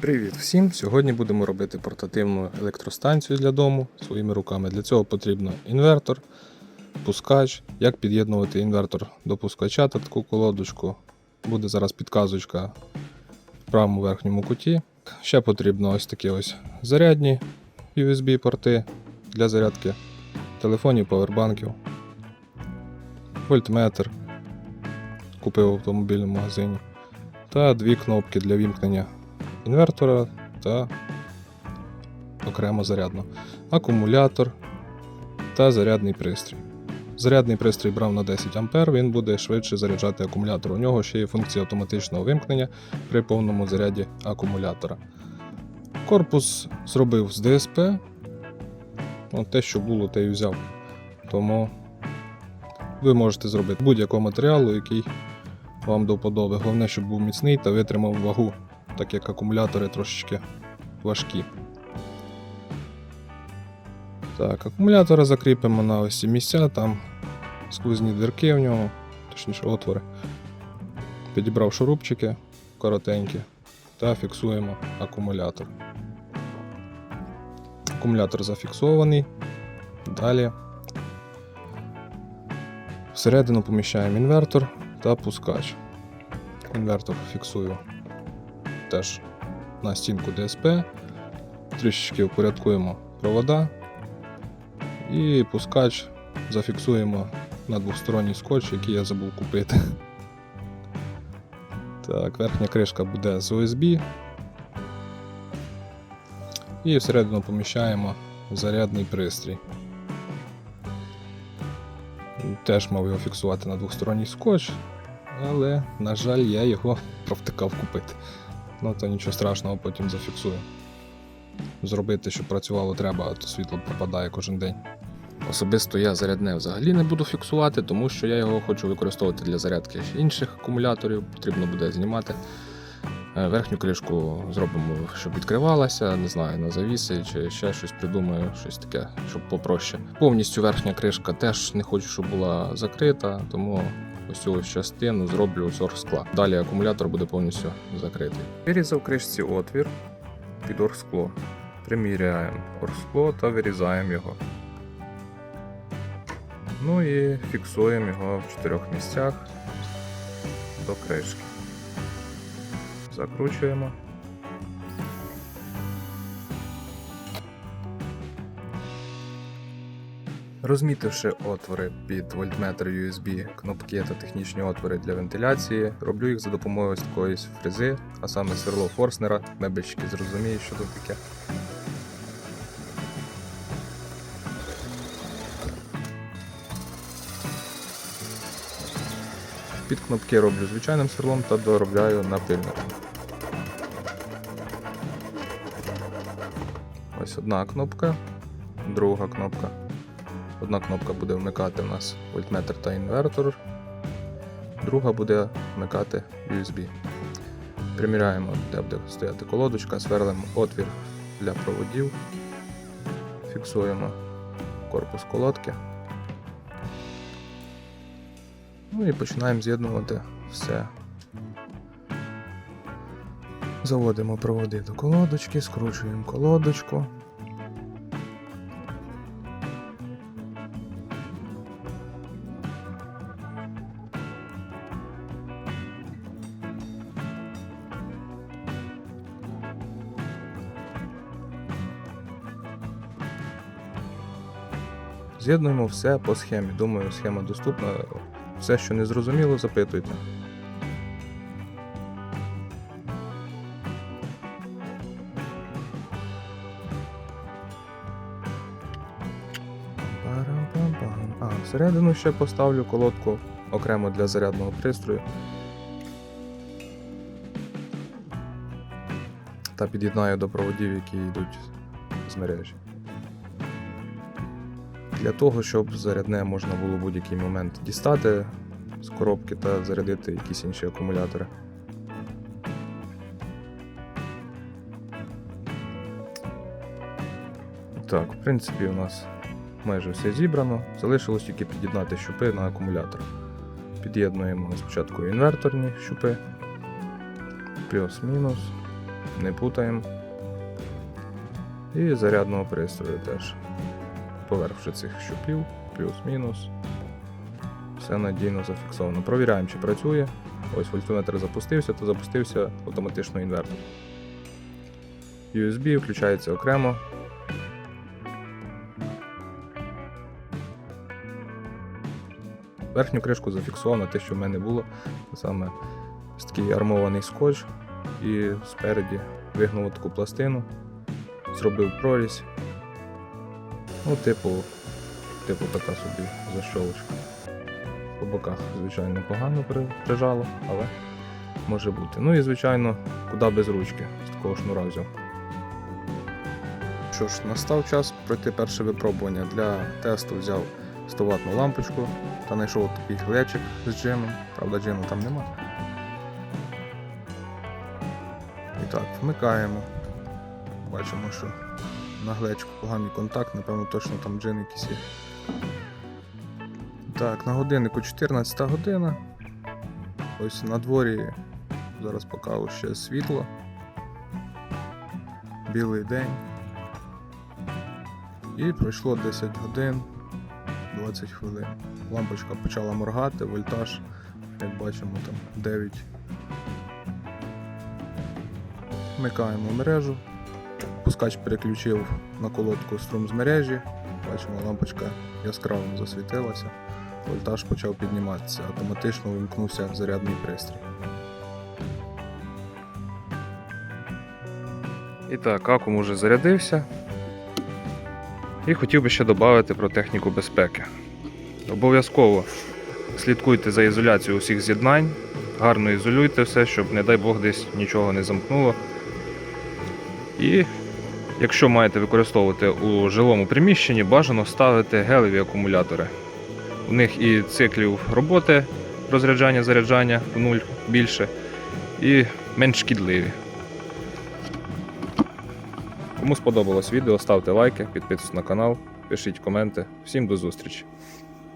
Привіт всім! Сьогодні будемо робити портативну електростанцію для дому своїми руками. Для цього потрібно інвертор, пускач. Як під'єднувати інвертор до пускача та таку колодочку. Буде зараз підказочка в правому верхньому куті. Ще потрібно ось такі ось зарядні USB-порти для зарядки телефонів, павербанків, вольтметр. Купив в автомобільному магазині. Та дві кнопки для вімкнення інвертора та окремо зарядно. Акумулятор та зарядний пристрій. Зарядний пристрій брав на 10 А, він буде швидше заряджати акумулятор. У нього ще є функція автоматичного вимкнення при повному заряді акумулятора. Корпус зробив з ДСП. Ну, те, що було, те й взяв. Тому ви можете зробити будь-якого матеріалу, який вам до вподоби. Головне, щоб був міцний та витримав вагу так як акумулятори трошечки важкі. Так, акумулятора закріпимо на ось ці місця, там сквозні дірки в ньому, точніше отвори. Підібрав шурупчики коротенькі та фіксуємо акумулятор. Акумулятор зафіксований. Далі всередину поміщаємо інвертор та пускач. Інвертор фіксую теж на стінку ДСП. Трішечки упорядкуємо провода і пускач зафіксуємо на двосторонній скотч, який я забув купити. Так, верхня кришка буде з USB. І всередину поміщаємо зарядний пристрій. Теж мав його фіксувати на двосторонній скотч, але, на жаль, я його провтикав купити. Ну то нічого страшного, потім зафіксую. Зробити, щоб працювало треба, а то світло пропадає кожен день. Особисто я зарядне взагалі не буду фіксувати, тому що я його хочу використовувати для зарядки інших акумуляторів. Потрібно буде знімати. Е, Верхню кришку зробимо, щоб відкривалася, не знаю, на завіси чи ще щось придумаю, щось таке, щоб попроще. Повністю верхня кришка теж не хочу, щоб була закрита, тому ось цю ось частину зроблю з оргскла. Далі акумулятор буде повністю закритий. Вирізав кришці отвір під оргскло. Приміряємо оргскло та вирізаємо його. Ну і фіксуємо його в чотирьох місцях до кришки. Закручуємо. Розмітивши отвори під вольтметр USB, кнопки та технічні отвори для вентиляції, роблю їх за допомогою ось такої фрези, а саме сверло Форснера, мебельщики зрозуміють, що тут таке. Під кнопки роблю звичайним сверлом та доробляю напильником. Ось одна кнопка, друга кнопка. Одна кнопка буде вмикати у нас вольтметр та інвертор, друга буде вмикати USB. Приміряємо, де буде стояти колодочка, сверлимо отвір для проводів, фіксуємо корпус колодки. Ну і починаємо з'єднувати все. Заводимо проводи до колодочки, скручуємо колодочку. З'єднуємо все по схемі. Думаю, схема доступна. Все, що не зрозуміло, запитуйте. А, всередину ще поставлю колодку окремо для зарядного пристрою. Та під'єднаю до проводів, які йдуть з мережі. Для того, щоб зарядне можна було в будь-який момент дістати з коробки та зарядити якісь інші акумулятори. Так, в принципі, у нас майже все зібрано. Залишилось тільки під'єднати щупи на акумулятор. Під'єднуємо спочатку інверторні щупи, плюс-мінус. не путаємо. І зарядного пристрою теж. Поверх вже цих щупів, плюс-мінус. Все надійно зафіксовано. Провіряємо, чи працює. Ось вольтметр запустився, то запустився автоматично інвертор. USB включається окремо. Верхню кришку зафіксовано те, що в мене було. Саме такий армований скотч. І спереді вигнув таку пластину, зробив прорізь. Ну, типу, типу така собі защолочка. По боках, звичайно, погано прижало, але може бути. Ну і звичайно, куди без ручки, з такого шнура взяв. Що ж, настав час пройти перше випробування. Для тесту взяв 100 ваттну лампочку та знайшов такий глечик з джимом. Правда, джиму там нема. І так, вмикаємо. Бачимо, що на глечку поганий контакт, напевно, точно там джин якийсь є. Так, на годиннику 14 година. Ось на дворі зараз покажу ще світло. Білий день. І пройшло 10 годин, 20 хвилин. Лампочка почала моргати, вольтаж, як бачимо, там 9. Вмикаємо мережу. Пускач переключив на колодку струм з мережі. Бачимо, лампочка яскраво засвітилася. Вольтаж почав підніматися, автоматично вимкнувся зарядний пристрій. І так, акум уже зарядився. І хотів би ще додати про техніку безпеки. Обов'язково слідкуйте за ізоляцією усіх з'єднань, гарно ізолюйте все, щоб, не дай Бог, десь нічого не замкнуло. І якщо маєте використовувати у жилому приміщенні, бажано ставити гелеві акумулятори. У них і циклів роботи розряджання заряджання в нуль більше, і менш шкідливі. Кому сподобалось відео, ставте лайки, підписуйтесь на канал, пишіть коменти. Всім до зустрічі!